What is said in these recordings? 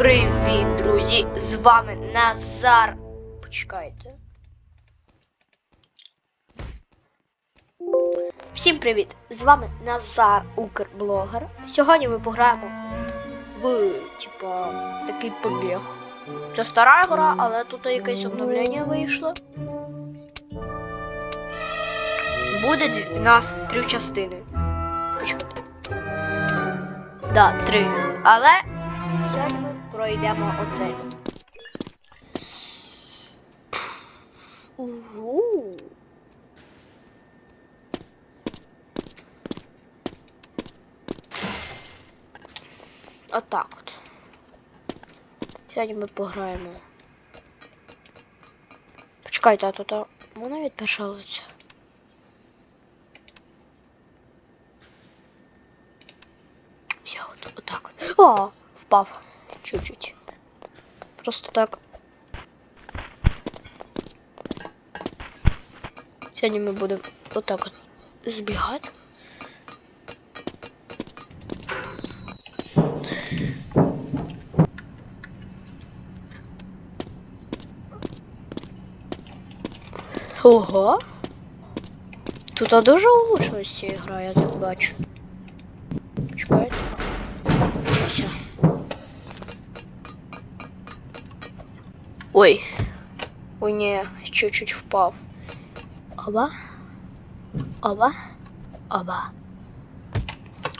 Привіт, друзі! З вами Назар. Почекайте. Всім привіт! З вами Назар Укрблогер. Сьогодні ми пограємо в типа такий побіг. Це стара гра, але тут якесь обновлення вийшло. Буде у нас три частини. Почекайте. Да, три. Але пройдемо оцей. Угу. Отак от. Сьогодні ми пограємо. Почекайте, а тут а, вона відпишалася. Все, от, отак от. О, впав. Чуть-чуть. Просто так. Сьогодні ми будемо отак от збігати. Ого. Тут дуже улучшилась ця гра, я так бачу. Ой. Ой, не, чуть-чуть впав. Оба. Оба. Оба.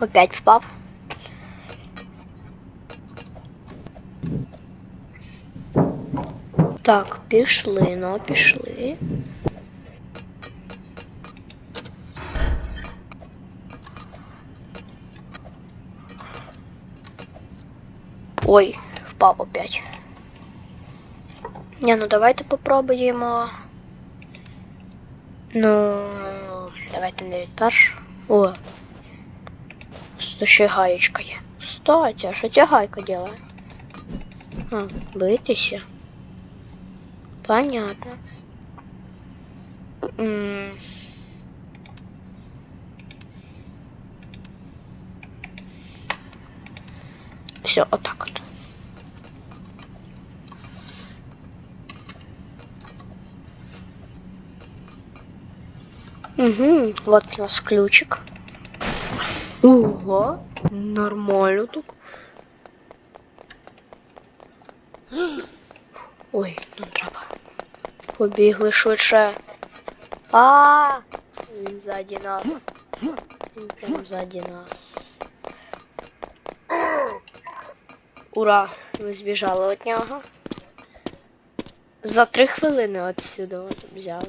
Опять впав. Так, пішли, ну, пішли. Ой, впав опять. Не, ну давайте попробуємо. Ну, давайте не від. О. Тут ще гаєчка є. Кстати, а що ця гайка делає? А, битися. Понятно. М. Все, отак от. Угу, вот у нас ключик. Ого, нормально тут. Ой, ну треба. Побігли швидше. А, він ззаді нас. Він прям ззаді нас. Ура! Ми збіжали від нього. За три хвилини отсюди от взяли.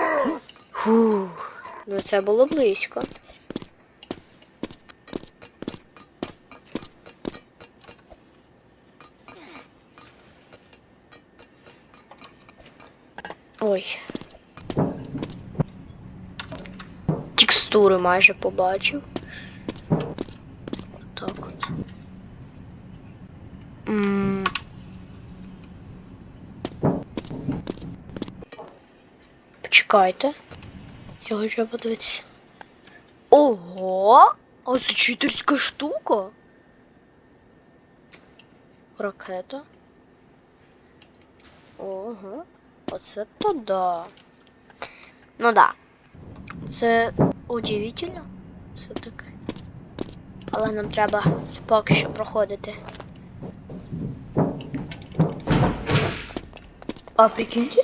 ну це було близько. Ой. Текстури майже побачив. Так от. М. Почекайте. Я хочу подивитися. Ого! А це читерська штука. Ракета. Ого. Оце то да. Ну да. Це удивительно. Все таке. Але нам треба поки що проходити. А прикиньте?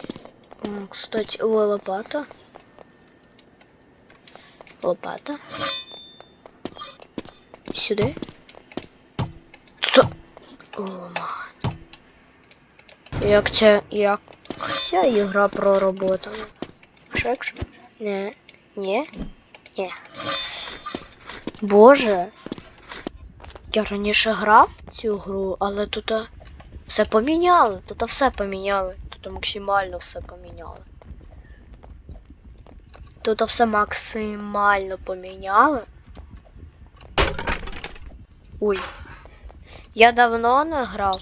Кстати, лопата. Лопата. Сюди. О, ман. Як ця... Як ця ігра проработана? Що якщо... Не. Ні? Ні. Боже. Я раніше грав цю гру, але тут все поміняли. Тут все поміняли. Тут максимально все поміняли. Тут все максимально поміняли. Ой. Я давно не грав.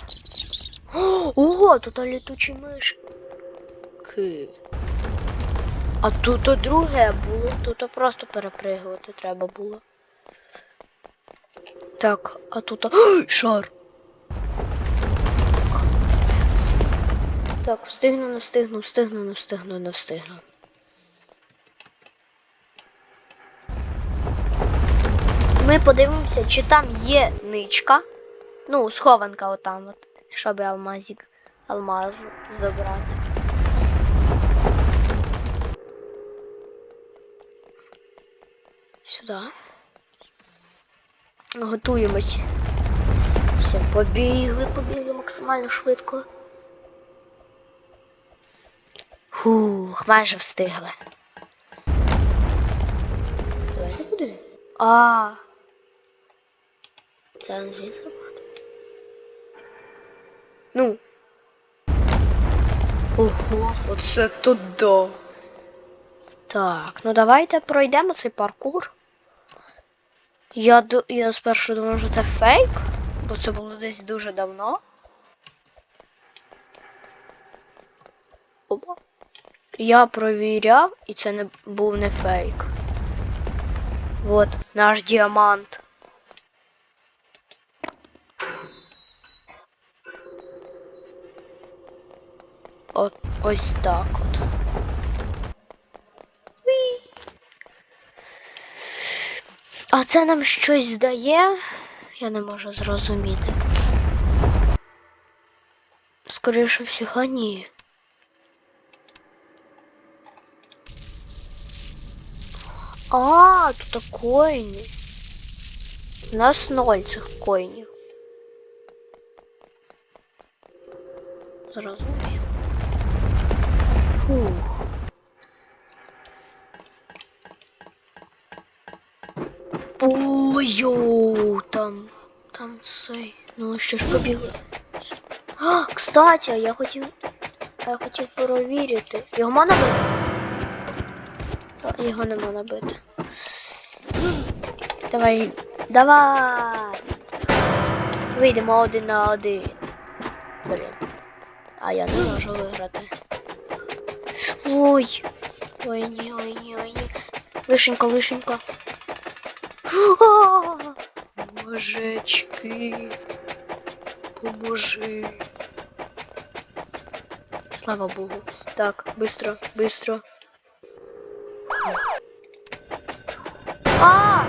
О, Ого, тут літучі мишки. А тут друге було, тут просто перепригувати треба було. Так, а тут а, шар. Так, встигну, не встигну, встигну, не встигну, не встигну. Ми подивимося, чи там є ничка. Ну, схованка отам от, щоб алмазик, алмаз забрати. Сюди. Готуємось. Все, побігли, побігли максимально швидко. Фух, майже встигли. Давайте куди? А. Це звідси буде. Ну. Ого, оце туди. Так, ну давайте пройдемо цей паркур. Я, я спершу думав, що це фейк, бо це було десь дуже давно. Опа. Я провіряв, і це не був не фейк. Вот наш діамант. От ось так от. А це нам щось дає? Я не можу зрозуміти. Скоріше всього, ні. А, тут коїни. У нас ноль цих коїнів. Зрозумів. Фух. Ой-йоу, там, там цей. Ну що ж побігли. А, кстати, я хотів. Я хотів перевірити. Його можна бити? Його не можна бити. Давай. Давай! Вийдемо один на один. Блін. А я не можу виграти. Ой. Ой, ні, ой, ні, ой, ні. Вишенька, вишенька. А, Божечки. Поможи. Слава Богу. Так, быстро, быстро. А!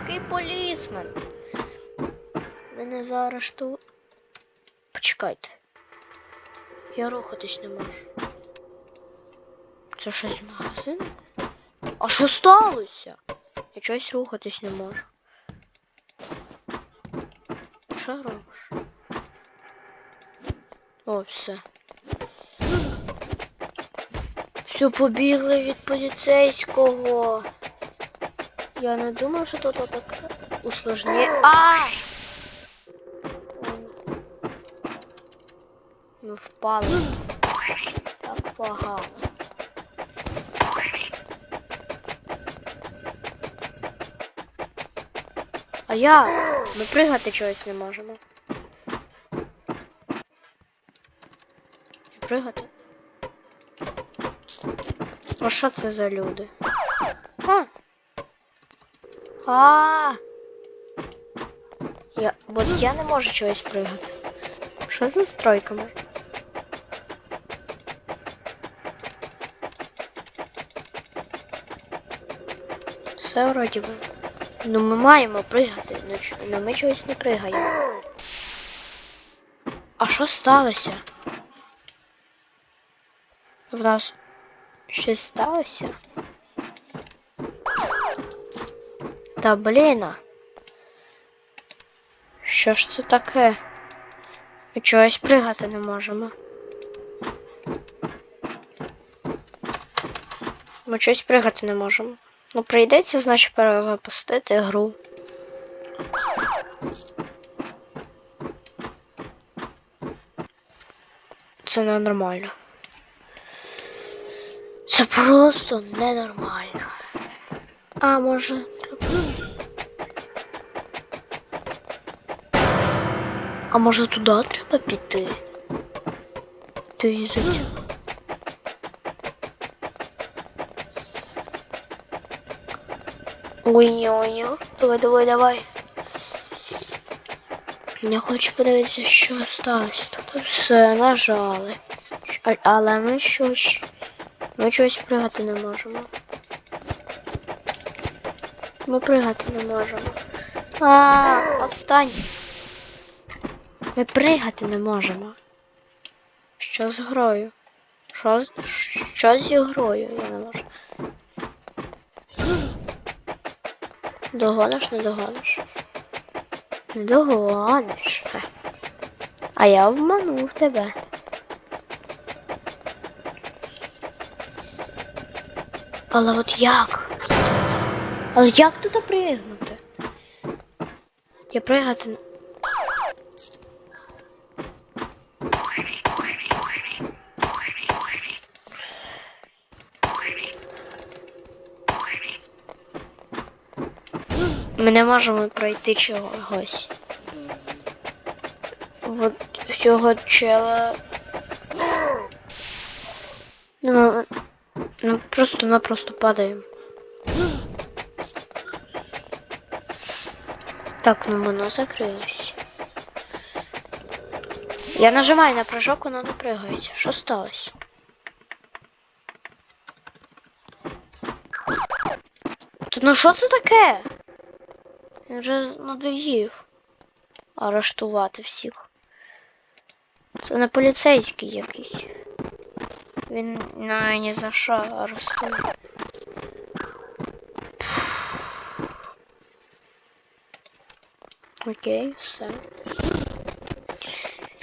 Який полісмен. Мене заарешту. Почекайте. Я рухатись не можу. Це щось магазин? А що сталося? Я чогось рухатись не можу. Що робиш? О, все. Все, побігли від поліцейського. Я не думав, що тут так усложні. А! Ми впали. Так погано. А як? Ми пригати чогось не можемо. Пригати? А що це за люди? А! А! Я... От я не можу чогось пригати. Що з настройками? Все вроді би. Ну ми маємо пригати, ну, ну ми чогось не пригаємо. А що сталося? В нас щось сталося? Та блін. Що ж це таке? Ми чогось пригати не можемо. Ми чогось пригати не можемо. Ну прийдеться, значить, перезапустити гру. Це ненормально. Це просто ненормально. А, може... А може туди треба піти? Ти її затягнув? Ой-ой-ой. Давай, давай, давай. Я хочу подивитися, що сталося. Тут все нажали. Але ми щось. Ми щось пригати не можемо. Ми пригати не можемо. А, отстань. Ми пригати не можемо. Що з грою? Що з, що з грою? Я не можу. Догониш, не догониш. Не догониш. А я обманув тебе. Але от як? Але як тут пригнути? Я пригати. Ми не можемо пройти чогось. От цього чела. Ну, ну просто-напросто падаємо. Так, ну воно закрилось. Я нажимаю на прыжок, воно не пригається. Що сталося? Ну що це таке? Він вже надоїв арештувати всіх. Це не поліцейський якийсь. Він на ні за що арештує. Окей, все.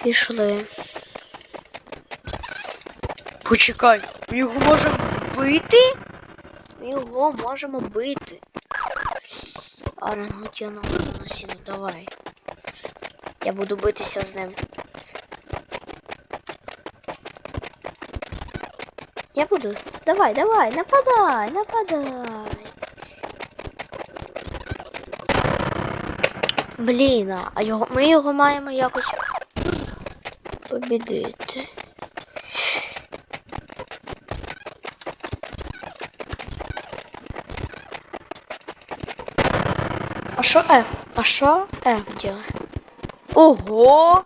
Пішли. Почекай, ми його можемо вбити? Ми його можемо бити. Орангутяна носіну, давай. Я буду битися з ним. Я буду. Давай, давай, нападай, нападай. Блін, а його, ми його маємо якось побідити. Що F? А що F делає? Ого!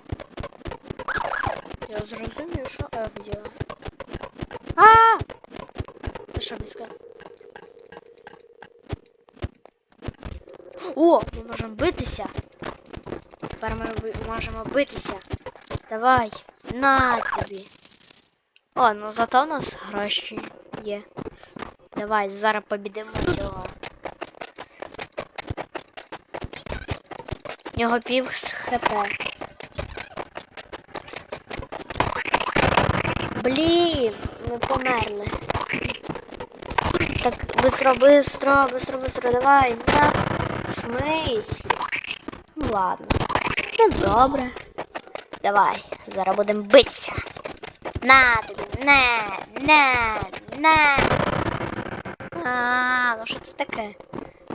Я зрозумів, що F делає. А! Це що сказав? О, ми можемо битися. Тепер ми можемо битися. Давай, на тобі. О, ну зато у нас гроші є. Давай, зараз побідимо цього. В нього пів з хп. Блін, ми померли. Так, быстро, быстро, быстро, быстро, давай, на. В смислі? Ну ладно. Ну добре. Давай, зараз будемо битися. На тобі, на, на, на. А, ну що це таке?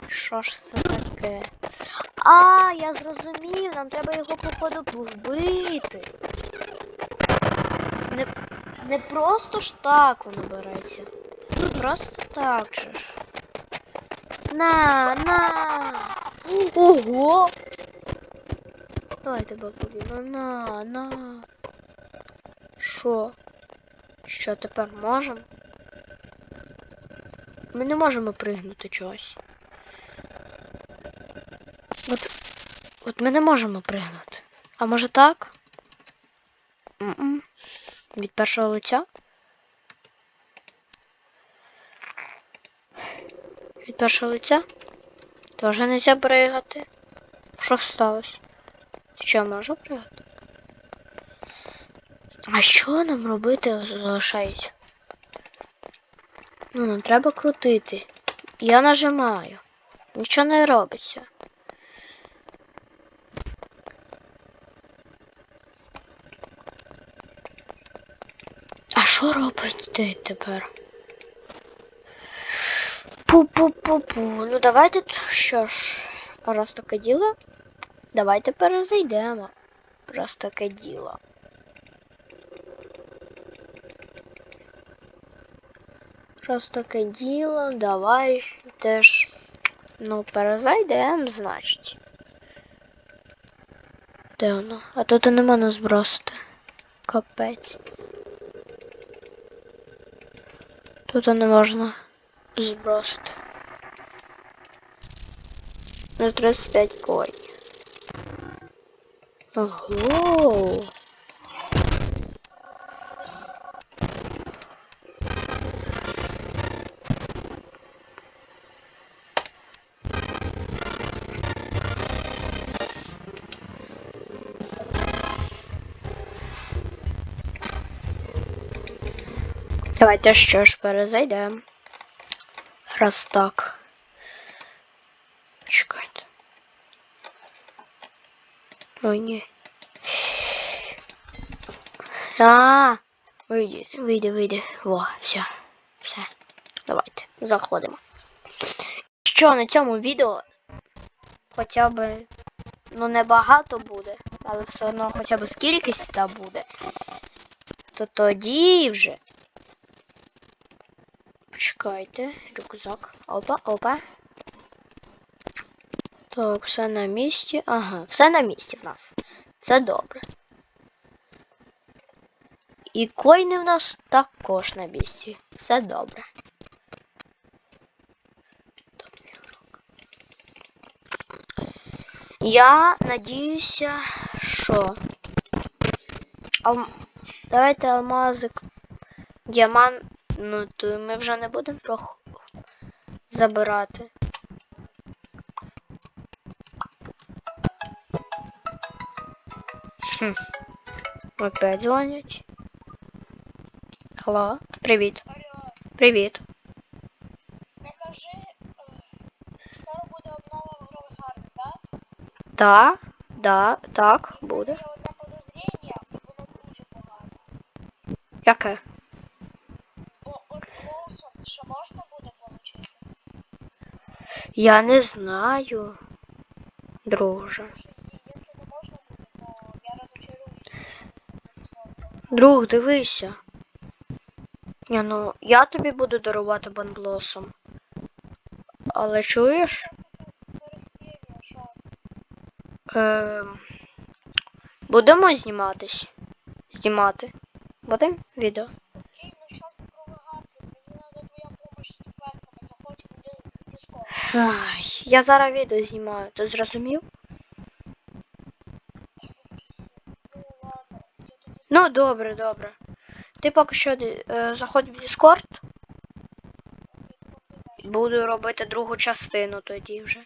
Що ж це таке? А, я зрозумів, нам треба його походу вбити. Не, не просто ж так воно береться. Просто так же ж. На, на. Ого! Давай тебе побімо. На, на. Що? Що тепер можемо? Ми не можемо пригнути чогось. От, от ми не можемо пригнути. А може так? М-м. Від першого лиця? Від першого лиця? Тоже нельзя пригати. Що сталося? Ти що, можу пригати? А що нам робити залишається? Ну, нам треба крутити. Я нажимаю. Нічого не робиться. Що робити тепер? Пу-пу-пу-пу. Ну давайте що ж, раз таке діло, давайте перезайдемо. Раз таке діло. Раз таке діло, давай теж. Ну, перезайдемо, значить. Де воно? А тут і нема нас збросити. Капець. Тут не можна збросити. На 35 коїнів. Ого. Давайте що ж перезайдемо. Раз так. Чекайте. Ой, ні. А, вийди, вийди, вийди. Во, все. Все. Давайте, заходимо. Що на цьому відео хоча б, ну не багато буде, але все одно хоча б скількись та буде. То тоді вже Почекайте, рюкзак. Опа, опа. Так, все на місці. Ага, все на місці в нас. Це добре. І коїни в нас також на місці. Все добре. Я надіюся, що. Ал... Давайте алмазик. Діамант. Ну, то ми вже не будемо прох... забирати. Хм. Опять дзвонять. Алло, привіт. Алло, Привіт. не кажи, е, скоро буде обнова в Гровий Гард, так? Да, да, так, буде. Є одне подозріння, і воно дуже погано. Яке? Бо от голосом, що можна буде получити? Я не знаю, друже. Я. Друг, дивися. Ні, ну я тобі буду дарувати банблосом. Але чуєш? Е, будемо зніматись. Знімати. Будемо відео. Окей, ну що ти Гровий Гард, мені треба твоя помощь з квестами, заходь в Discord. Ай, я зараз відео знімаю. Ти зрозумів? Ну добре, добре. Ти поки що е, заходь в Discord. Буду робити другу частину тоді вже.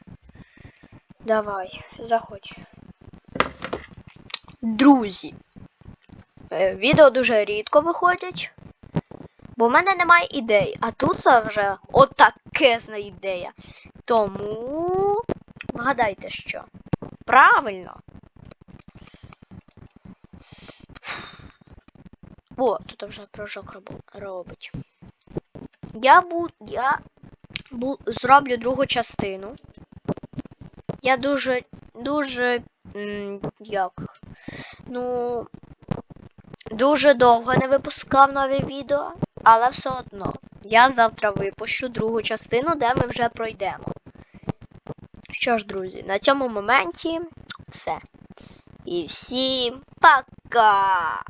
Давай, заходь. Друзі. е, Відео дуже рідко виходять. Бо в мене немає ідей. А тут це вже отакезна ідея. Тому вгадайте що. Правильно. О, тут вже прыжок робить. Я бу, я бу, зроблю другу частину. Я дуже, дуже, як, ну, дуже довго не випускав нове відео, але все одно. Я завтра випущу другу частину, де ми вже пройдемо. Що ж, друзі, на цьому моменті все. І всім пока!